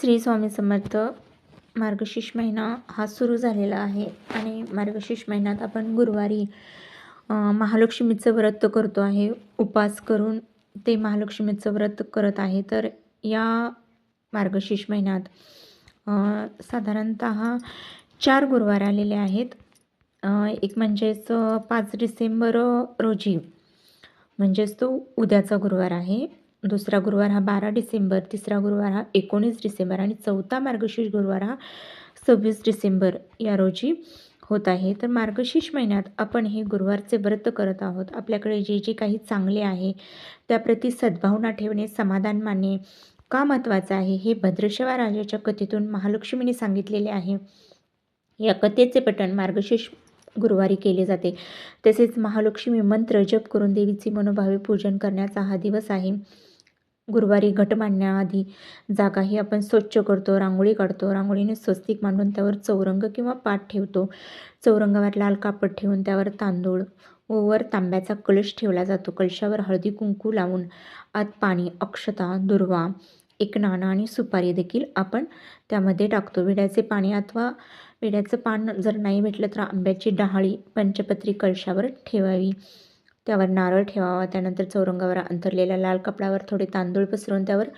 श्री स्वामी समर्थ मार्गशीर्ष महिना हा सुरू झालेला आहे आणि मार्गशीर्ष महिन्यात आपण गुरुवारी महालक्ष्मीचं व्रत करतो आहे. उपास करून ते महालक्ष्मीचं व्रत करत आहे. तर या मार्गशीर्ष महिन्यात साधारणत चार गुरुवार आलेले आहेत. एक म्हणजेच पाच डिसेंबर रोजी म्हणजेच तो उद्याचा गुरुवार आहे. दुसरा गुरुवार हा बारा डिसेंबर तिसरा गुरुवार हा एकोणीस डिसेंबर आणि चौथा मार्गशीर्ष गुरुवार हा सव्वीस डिसेंबर या रोजी होत आहे. तर मार्गशीर्ष महिन्यात आपण हे गुरुवारचे व्रत करत आहोत. आपल्याकडे जे जे काही चांगले आहे त्याप्रती सद्भावना ठेवणे समाधान मानणे का महत्त्वाचं आहे हे भद्रशवा राजाच्या कथेतून महालक्ष्मीने सांगितलेले आहे. या कथेचे पठण मार्गशीर्ष गुरुवारी केले जाते. तसेच महालक्ष्मी मंत्र जप करून देवीचे मनोभावे पूजन करण्याचा हा दिवस आहे. गुरुवारी घट मांडण्याआधी जागाही आपण स्वच्छ करतो रांगोळी काढतो. रांगोळीने स्वस्तिक मांडून त्यावर चौरंग किंवा पाट ठेवतो. चौरंगावर लाल कापड ठेवून त्यावर तांदूळ व वर तांब्याचा कलश ठेवला जातो. कलशावर हळदी कुंकू लावून आत पाणी अक्षता दुर्वा एक नाणं आणि सुपारी देखील आपण त्यामध्ये टाकतो. विड्याचे पाणी अथवा विड्याचं पान जर नाही भेटलं तर आंब्याची डहाळी पंचपत्री कलशावर ठेवावी. त्यावर नारळ ठेवावा त्यानंतर चौरंगावर अंतरलेल्या लाल कपड्यावर थोडे तांदूळ पसरून त्यावर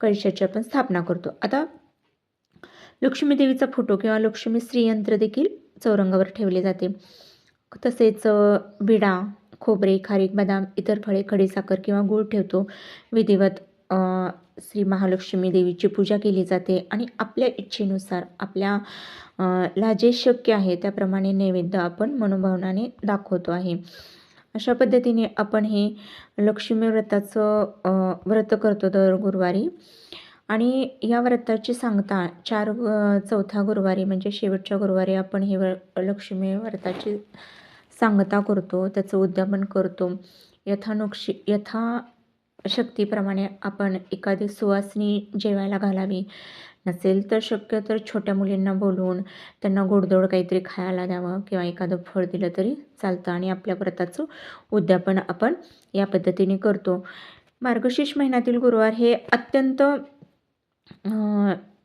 कळशाची आपण स्थापना करतो. आता लक्ष्मी देवीचा फोटो किंवा लक्ष्मी श्रीयंत्र देखील चौरंगावर ठेवले जाते. तसेच बिडा विडा खोबरे खारीक बदाम इतर फळे खडीसाखर किंवा गूळ ठेवतो. विधिवत श्री महालक्ष्मी देवीची पूजा केली जाते आणि आपल्या इच्छेनुसार आपल्या ला जे शक्य आहे त्याप्रमाणे नैवेद्य आपण मनोभावनाने दाखवतो आहे. अशा पद्धतीने आपण हे लक्ष्मी व्रताचं व्रत करतो दर गुरुवारी. आणि या व्रताची सांगता चार चौथा चौथ्या गुरुवारी म्हणजे शेवटच्या गुरुवारी आपण हे व्र लक्ष्मी व्रताची सांगता करतो त्याचं उद्यापन करतो. यथानुक्षी यथा शक्तीप्रमाणे आपण एखादी सुवासनी जेवायला घालावी. नसेल तर शक्य तर छोट्या मुलींना बोलवून त्यांना गोडधोड काहीतरी खायला द्यावं किंवा एखादं फळ दिलं तरी चालतं. आणि आपल्या व्रताचं उद्यापन आपण या पद्धतीने करतो. मार्गशीर्ष महिन्यातील गुरुवार हे अत्यंत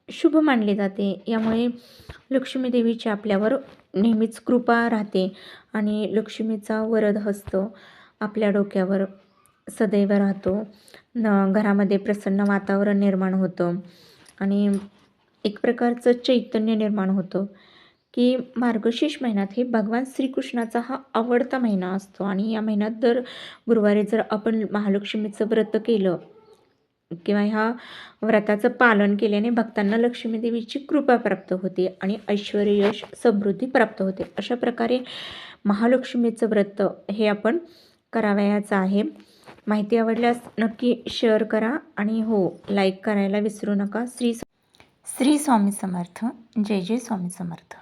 शुभ मानले जाते. यामुळे लक्ष्मी देवीची आपल्यावर नेहमीच कृपा राहते आणि लक्ष्मीचा वरद हस्त. आपल्या डोक्यावर सदैव राहतो. न घरामध्ये प्रसन्न वातावरण निर्माण होतं. आणि एक प्रकारचं चैतन्य निर्माण होतं की मार्गशीर्ष महिन्यात हे भगवान श्रीकृष्णाचा हा आवडता महिना असतो. आणि या महिन्यात दर गुरुवारी जर आपण महालक्ष्मीचं व्रत केलं किंवा ह्या व्रताचं पालन केल्याने भक्तांना लक्ष्मी देवीची कृपा प्राप्त होते आणि ऐश्वर यश समृद्धी प्राप्त होते. अशा प्रकारे महालक्ष्मीचं व्रत हे आपण करावयाचं आहे. माहिती आवडल्यास नक्की शेअर करा आणि हो लाईक करायला विसरू नका. श्री श्री स्वामी समर्थ. जय जय स्वामी समर्थ.